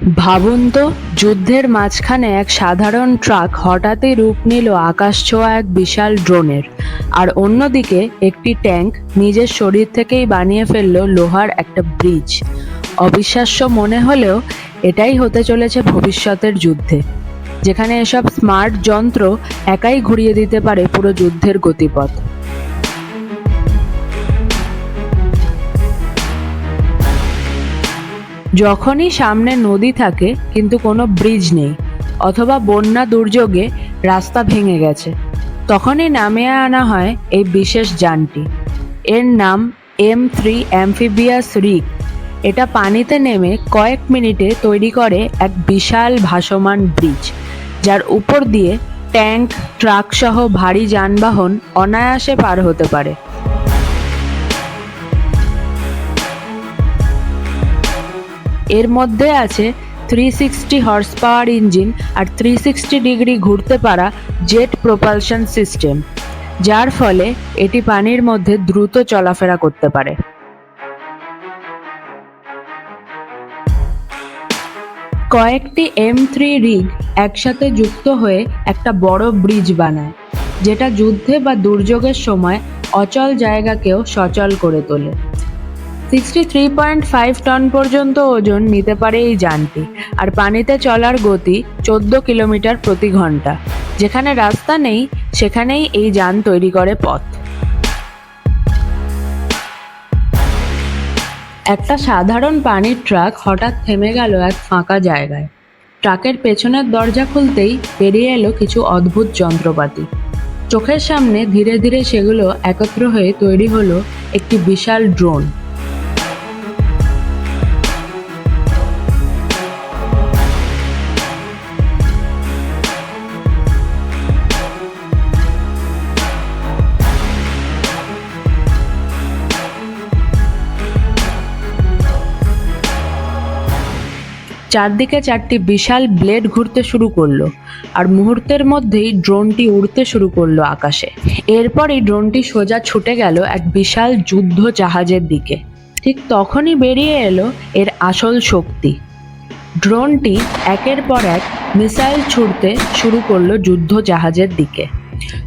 ভাবুন তো, যুদ্ধের মাঝখানে এক সাধারণ ট্রাক হঠাৎই রূপ নিল আকাশ ছোঁয়া এক বিশাল ড্রোনের। আর অন্যদিকে একটি ট্যাঙ্ক নিজের শরীর থেকেই বানিয়ে ফেলল লোহার একটা ব্রিজ। অবিশ্বাস্য মনে হলেও এটাই হতে চলেছে ভবিষ্যতের যুদ্ধে, যেখানে এসব স্মার্ট যন্ত্র একাই ঘুরিয়ে দিতে পারে পুরো যুদ্ধের গতিপথ। যখনই সামনে নদী থাকে, কিন্তু কোনো ব্রিজ নেই, অথবা বন্যা দুর্যোগে রাস্তা ভেঙে গেছে। তখনই নামিয়ে আনা হয় এই বিশেষ যানটি। এর নাম এম থ্রি অ্যামফিবিয়াস রিক। এটা পানিতে নেমে কয়েক মিনিটে তৈরি করে এক বিশাল ভাসমান ব্রিজ, যার উপর দিয়ে ট্যাঙ্ক ট্রাক সহ ভারী যানবাহন অনায়াসে পার হতে পারে। এর মধ্যে আছে three sixty horse power engine আর থ্রি সিক্সটি ডিগ্রি ঘুরতে পারা জেট প্রোপালশন সিস্টেম যার ফলে এটি পানির মধ্যে দ্রুত চলাফেরা করতে পারে। কয়েকটি এম থ্রি রিগ একসাথে যুক্ত হয়ে একটা বড় ব্রিজ বানায়, যেটা যুদ্ধে বা দুর্যোগের সময় অচল জায়গাকেও সচল করে তোলে। Sixty three point five ton পর্যন্ত ওজন নিতে পারে এই যানটি, আর পানিতে চলার গতি চোদ্দ কিলোমিটার প্রতি ঘণ্টা। যেখানে রাস্তা নেই, সেখানেই এই যান তৈরি করে পথ। একটা সাধারণ পানির ট্রাক হঠাৎ থেমে গেল এক ফাঁকা জায়গায়। ট্রাকের পেছনের দরজা খুলতেই বেরিয়ে এলো কিছু অদ্ভুত যন্ত্রপাতি। চোখের সামনে ধীরে ধীরে সেগুলো একত্র হয়ে তৈরি হলো একটি বিশাল ড্রোন। চারদিকে চারটি বিশাল ব্লেড ঘুরতে শুরু করল, আর মুহূর্তের মধ্যেই ড্রোনটি উড়তে শুরু করল আকাশে। এরপরই ড্রোনটি সোজা ছুটে গেল এক বিশাল যুদ্ধ জাহাজের দিকে। ঠিক তখনই বেরিয়ে এলো এর আসল শক্তি। ড্রোনটি একের পর এক মিসাইল ছুড়তে শুরু করল যুদ্ধ জাহাজের দিকে।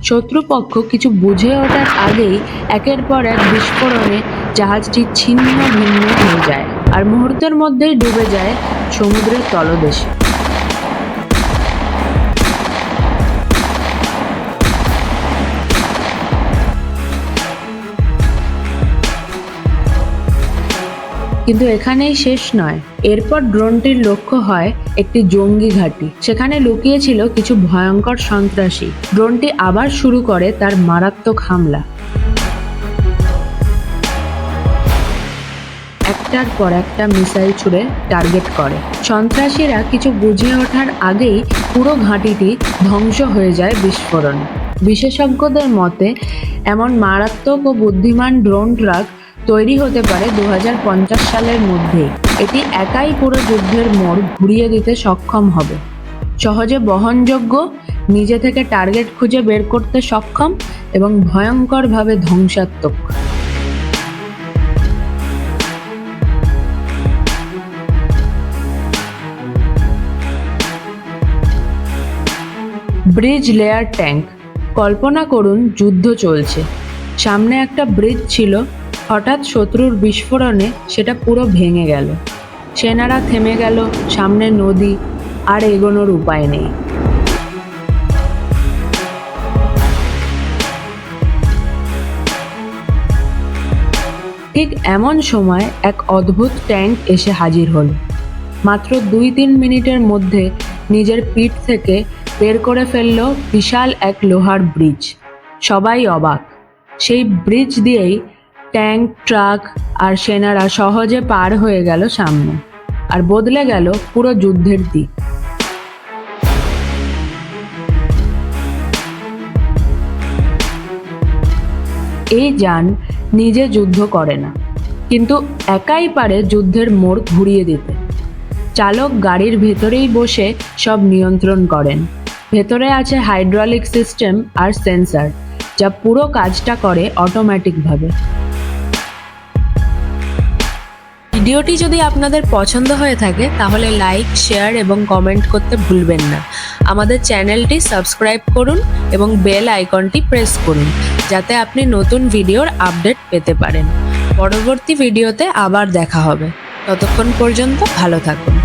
শত্রুপক্ষ কিছু বুঝে ওঠার আগেই একের পর এক বিস্ফোরণে জাহাজটি ছিন্ন ভিন্ন হয়ে যায়, আর মুহূর্তের মধ্যেই ডুবে যায় সমুদ্রের তলদেশে। কিন্তু এখানেই শেষ নয়। এরপর ড্রোনটির লক্ষ্য হয় একটি জঙ্গি ঘাঁটি। সেখানে লুকিয়েছিল কিছু ভয়ঙ্কর সন্ত্রাসী। ড্রোনটি আবার শুরু করে তার মারাত্মক হামলা। একটার পর একটা মিসাইল ছুড়ে টার্গেট করে। সন্ত্রাসীরা কিছু বুঝে ওঠার আগেই পুরো ঘাঁটিটি ধ্বংস হয়ে যায় বিস্ফোরণ। বিশেষজ্ঞদের মতে, এমন মারাত্মক ও বুদ্ধিমান ড্রোন ট্রাক তৈরি হতে পারে দু হাজার পঞ্চাশ সালের মধ্যেই। এটি একাই পুরো যুদ্ধের মোড় ঘুরিয়ে দিতে সক্ষম হবে। সহজে বহনযোগ্য, নিজে থেকে টার্গেট খুঁজে বের করতে সক্ষম এবং ভয়ঙ্করভাবে ধ্বংসাত্মক। Bridge layer tank. কল্পনা করুন, যুদ্ধ চলছে। সামনে একটা ব্রিজ ছিল, হঠাৎ শত্রুর বিস্ফোরণে সেটা পুরো ভেঙে গেল। সেনারা থেমে গেল, সামনে নদী, আর এগোনোর উপায় নেই। ঠিক এমন সময় এক অদ্ভুত ট্যাঙ্ক এসে হাজির হলো। মাত্র দুই তিন মিনিটের মধ্যে নিজের পিঠ থেকে বের করে ফেলল বিশাল এক লোহার ব্রিজ। সবাই অবাক। সেই ব্রিজ দিয়েই ট্যাঙ্ক, ট্রাক আর সেনারা সহজে পার হয়ে গেল সামনে আর বদলে গেল পুরো যুদ্ধের দিক। এই যান নিজে যুদ্ধ করে না, কিন্তু একাই পারে যুদ্ধের মোড় ঘুরিয়ে দিতে। চালক গাড়ির ভেতরেই বসে সব নিয়ন্ত্রণ করেন। ভেতরে আছে হাইড্রোলিক সিস্টেম আর সেন্সার যা পুরো কাজটা করে অটোমেটিকভাবে ভিডিওটি যদি আপনাদের পছন্দ হয়ে থাকে, তাহলে লাইক শেয়ার এবং কমেন্ট করতে ভুলবেন না। আমাদের চ্যানেলটি সাবস্ক্রাইব করুন এবং বেল আইকনটি প্রেস করুন, যাতে আপনি নতুন ভিডিওর আপডেট পেতে পারেন। পরবর্তী ভিডিওতে আবার দেখা হবে। ততক্ষণ পর্যন্ত ভালো থাকুন।